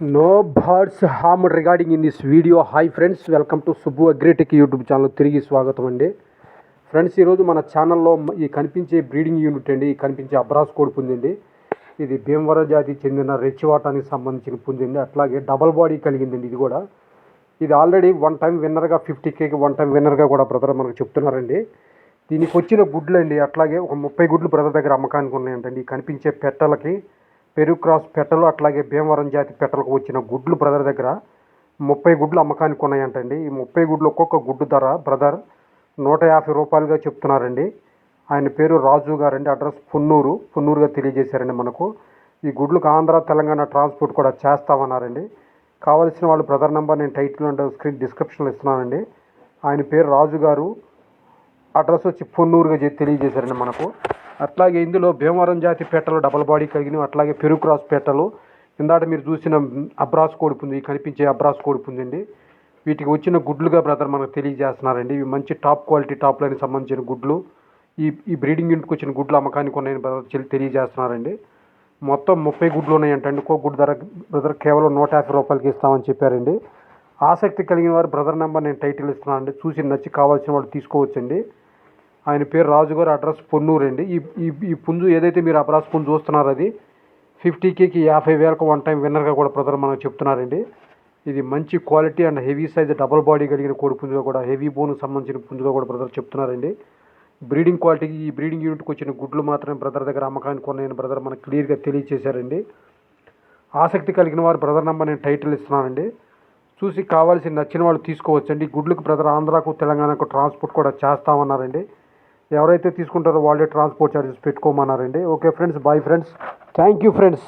No birds hmm regarding in this video hi friends welcome to Subbu Agritech YouTube channel తిరిగి స్వాగతం అండి. Friends ఈరోజు మన ఛానల్లో ఈ కనిపించే బ్రీడింగ్ యూనిట్ అండి. ఈ కనిపించే అబ్రాస్ కోడి పుంజండి. ఇది భీమవరం జాతికి చెందిన రెచ్చివాటానికి సంబంధించిన పొందింది అట్లాగే డబల్ బాడీ కలిగిందండి ఇది కూడా. ఇది ఆల్రెడీ వన్ టైం విన్నర్గా ఫిఫ్టీ కేకి వన్ టైం విన్నర్గా కూడా బ్రదర్ మనకు చెప్తున్నారండి. దీనికి వచ్చిన గుడ్లు అండి అట్లాగే ఒక ముప్పై గుడ్లు బ్రదర్ దగ్గర అమ్మకానికి ఉన్నాయంటండి. కనిపించే పెట్టలకి పెరుగు క్రాస్ పెట్టలు అట్లాగే భీమవరం జాతి పెట్టలకు వచ్చిన గుడ్లు బ్రదర్ దగ్గర ముప్పై గుడ్లు అమ్మకానికి ఉన్నాయంటండి. ఈ ముప్పై గుడ్లు ఒక్కొక్క గుడ్డు ధర బ్రదర్ నూట యాభై రూపాయలుగా చెప్తున్నారండి. ఆయన పేరు రాజు గారండి. అడ్రస్ పున్నూరు. పున్నూరుగా తెలియజేశారండి మనకు. ఈ గుడ్లకు ఆంధ్ర తెలంగాణ ట్రాన్స్పోర్ట్ కూడా చేస్తామన్నారండి. కావలసిన వాళ్ళు బ్రదర్ నెంబర్ నేను టైటిల్ అండ్ స్క్రీన్ డిస్క్రిప్షన్లో ఇస్తున్నానండి. ఆయన పేరు రాజు గారు. అడ్రస్ వచ్చి పొన్నూరుగా తెలియజేశారండి మనకు. అట్లాగే ఇందులో భీమవరం జాతి పెట్టలు డబల్ బాడీ కలిగినవి అట్లాగే పెరుగు క్రాస్ పెట్టలు ఇందాట మీరు చూసిన అబ్రాస్ కోడిపుంది కనిపించే అబ్రాస్ కోడిపుందండి వీటికి వచ్చిన గుడ్లుగా బ్రదర్ మనకు తెలియజేస్తున్నారండి. ఇవి మంచి టాప్ క్వాలిటీ టాప్ లైన్కి సంబంధించిన గుడ్లు. ఈ ఈ బ్రీడింగ్ యూనిట్కి వచ్చిన గుడ్లు అమ్మకానికి ఉన్నాయని బ్రదర్ తెలియజేస్తున్నారండి. మొత్తం ముప్పై గుడ్లు ఉన్నాయంటండి ఇంకో గుడ్ ధర బ్రదర్ కేవలం నూట యాభై రూపాయలకి ఇస్తామని చెప్పారండి. ఆసక్తి కలిగిన వారు బ్రదర్ నెంబర్ నేను టైటిల్ ఇస్తున్నానండి. చూసి నచ్చి కావాల్సిన వాళ్ళు తీసుకోవచ్చండి. ఆయన పేరు రాజుగారు అడ్రస్ పొన్నూరు అండి. ఈ ఈ ఈ పుంజు ఏదైతే మీరు అబ్రాస్ పుంజు చూస్తున్నారు అది ఫిఫ్టీ కేకి యాభై వేలకు వన్ టైం విన్నర్గా కూడా బ్రదర్ మనకు చెప్తున్నారండి. ఇది మంచి quality and heavy size double body కలిగిన కోడి పుంజుగా కూడా హెవీ బోన్కి సంబంధించిన పుంజుగా కూడా బ్రదర్ చెప్తున్నారండి. బ్రీడింగ్ క్వాలిటీకి ఈ బ్రీడింగ్ యూనిట్కి వచ్చిన గుడ్లు మాత్రమే బ్రదర్ దగ్గర అమ్మకానికి ఉన్నాయని బ్రదర్ మనకు క్లియర్గా తెలియజేశారండి ఆసక్తి కలిగిన వారు బ్రదర్ నెంబర్ నేను టైటిల్ ఇస్తున్నానండి. చూసి కావాల్సి నచ్చిన వాళ్ళు తీసుకోవచ్చండి. గుడ్లకు బ్రదర్ ఆంధ్రాకు తెలంగాణకు ట్రాన్స్పోర్ట్ కూడా చేస్తామన్నారండి. ఎవరైతే తీసుకుంటారో వాళ్ళే transport charges పెట్టుకోమన్నారండి. Okay friends bye friends thank you friends